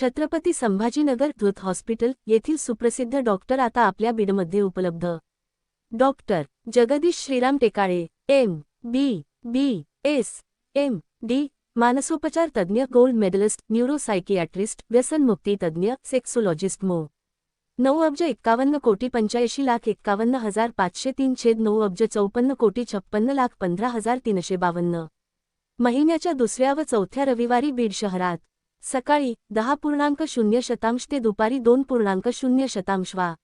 Chhatrapati Sambhajinagar धृत hospital येथील सुप्रसिद्ध doctor आता आपल्या बीडमध्ये उपलब्ध. Doctor Jagdish Shriram Tekale M B B S M D मानसोपचार तज्ज्ञ गोल्ड मेडलिस्ट न्यूरोसायकियाट्रिस्ट व्यसनमुक्ती तज्ज्ञ सेक्सोलॉजिस्ट मो. नऊ अब्ज एक्कावन्न कोटी पंच्याऐंशी लाख एक्कावन्न हजार पाचशे तीन छेद नऊ अब्ज चौपन्न कोटी छप्पन्न लाख पंधरा हजार तीनशे बावन्न. महिन्याच्या दुसऱ्या व चौथ्या रविवारी बीड शहरात सकाळी दहा पूर्णांक शून्य शतांश ते दुपारी दोन पूर्णांक शून्य शतांश वा.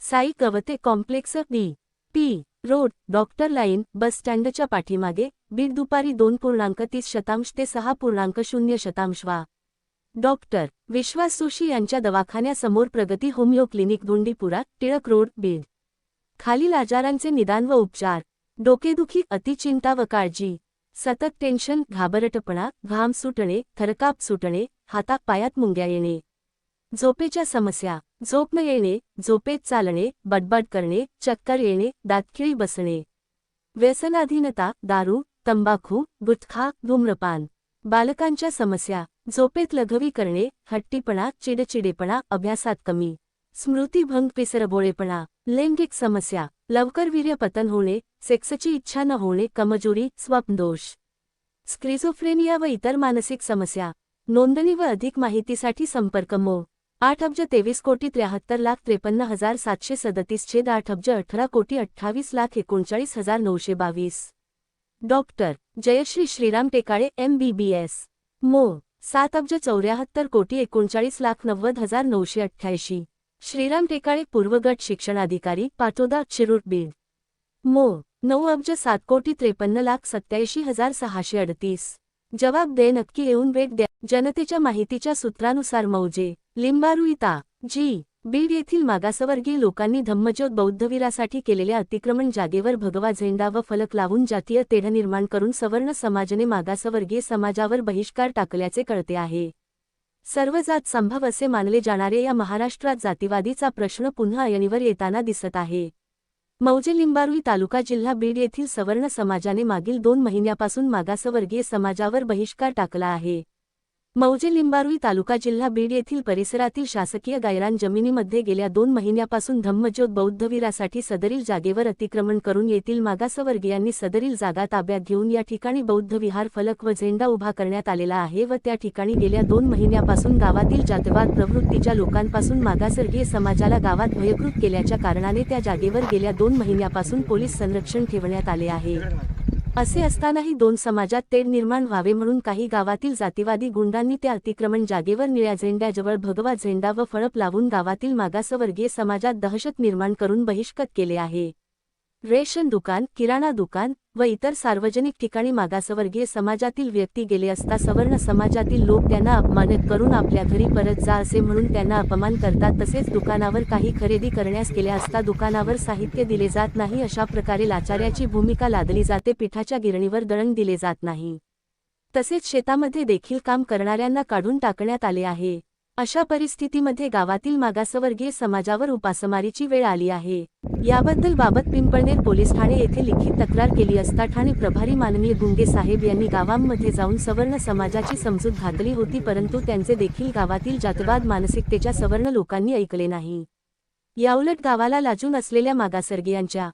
Sai Kawate complex D. P. Road doctor line bus स्टँडच्या पाठीमागे बीड दुपारी दोन पूर्णांक तीस शतांश ते सहा पूर्णांक शून्य शतांश वा. डॉक्टर विश्वास सुशी यांच्या दवाखान्यासमोर Pragati homeo clinic Gundipura Tilak road Beed. खालील आजारांचे निदान व उपचार. डोकेदुखी अतिचिंता व काळजी. सतत टेन्शन घाबरटपणा घाम सुटणे थरकाप सुटणे हातात पायात मुंग्या येणे. झोपेच्या समस्या झोप न येणे झोपेत चालणे बडबड करणे चक्कर येणे दातखिळी बसणे. व्यसनाधीनता दारू तंबाखू गुटखा धूम्रपान. बालकांच्या समस्या झोपेत लघवी करणे हट्टीपणा चिडचिडेपणा अभ्यासात कमी. स्मृतीभंग पिसरबोळेपणा लैंगिक समस्या लवकर वीर्यपतन होणे सेक्सची इच्छा न होणे कमजोरी स्वप्नदोष स्क्रिझोफ्रेनिया व इतर मानसिक समस्या नोंदणी व अधिक माहितीसाठी संपर्क मो आठ अब्ज तेवीस कोटी त्र्याहत्तर लाख त्रेपन्न हजार सातशे सदतीस छेद आठ अब्ज अठरा कोटी अठ्ठावीस लाख एकोणचाळीस हजार नऊशे बावीस. Doctor Jayashree Shriram Tekale M B B S मो सात अब्ज चौऱ्याहत्तर कोटी एकोणचाळीस लाख नव्वद हजार नऊशे अठ्ठ्याऐंशी. श्रीराम टेकाळे पूर्वगट शिक्षणाधिकारी पाटोदा शिरूर बीड. मो नऊ अब्ज सात कोटी त्रेपन्न लाख सत्याऐंशी हजार सहाशे अडतीस. जबाब दे नक्की येऊन भेट द्या. जनतेच्या माहितीच्या सूत्रानुसार मौजे लिंबारुईता जी बीड येथील मागासवर्गीय लोकांनी धम्मज्योत बौद्धवीरासाठी केलेल्या अतिक्रमण जागेवर भगवा झेंडा व फलक लावून जातीय तेढ निर्माण करून सवर्ण समाजने मागासवर्गीय समाजावर बहिष्कार टाकल्याचे कळते आहे. सर्व जात संभव असे मानले जाणारे या महाराष्ट्रात जातीवादीचा प्रश्न पुन्हा अयनीवर येताना दिसत आहे. मौजे लिंबारुई तालुका जिल्हा बीड येथील सवर्ण समाजाने मागील दोन महिन्यापासून मागासवर्गीय समाजावर बहिष्कार टाकला आहे. मौजे लिंबारुई तालुका जिल्हा बीड येथील परिसरातील शासकीय गायरान जमिनीमध्ये गेल्या दोन महिन्यापासून धम्मज्योत बौद्धवीरासाठी सदरील जागेवर अतिक्रमण करून येथील मागासवर्गीयांनी सदरील जागा ताब्यात घेऊन या ठिकाणी बौद्ध विहार फलक व झेंडा उभा करण्यात आलेला आहे व त्या ठिकाणी गेल्या दोन महिन्यापासून गावातील जातवाद प्रवृत्तीच्या लोकांपासून मागासवर्गीय समाजाला गावात भयकृत केल्याच्या कारणाने त्या जागेवर गेल्या दोन महिन्यापासून पोलीस संरक्षण ठेवण्यात आले आहे. असे असतानाही दोन समाजात तेढ निर्माण व्हावे म्हणून काही गावातील जातीवादी गुंडांनी त्या अतिक्रमण जागेवर निळ्या झेंड्याजवळ भगवा झेंडा व फळप लावून गावातील मागासवर्गीय समाजात दहशत निर्माण करून बहिष्कृत केले आहे. रेशन दुकान किराणा दुकान व इतर सार्वजनिक ठिकाणी मागासवर्गीय समाजातील व्यक्ती गेले असता सवर्ण समाजातील लोक त्यांना अपमानित करून आपल्या घरी परत जा असे म्हणून त्यांना अपमान करतात. तसेच दुकानावर काही खरेदी करण्यास गेल्या असता दुकानावर साहित्य दिले जात नाही. अशा प्रकारे लाचार्याची भूमिका लादली जाते. पिठाच्या गिरणीवर दळण दिले जात नाही. तसेच शेतामध्ये देखील काम करणाऱ्यांना काढून टाकण्यात आले आहे. अशा परिस्थितीमध्ये गावातील मागासवर्गीय समाजावर उपासमारीची वेळ आली आहे. याबद्दल बाबत पिंपळनेर पोलीस ठाणे येथे लिखित तक्रार केली असता ठाणे प्रभारी माननीय गुंगे साहेब यांनी गावांमध्ये जाऊन सवर्ण समाजाची समजूत घातली होती परंतु त्यांचे देखील गावातील जातवाद मानसिकतेच्या सवर्ण लोकांनी ऐकले नाही. याउलट गावाला लाजून असलेल्या मागासवर्गीयांच्या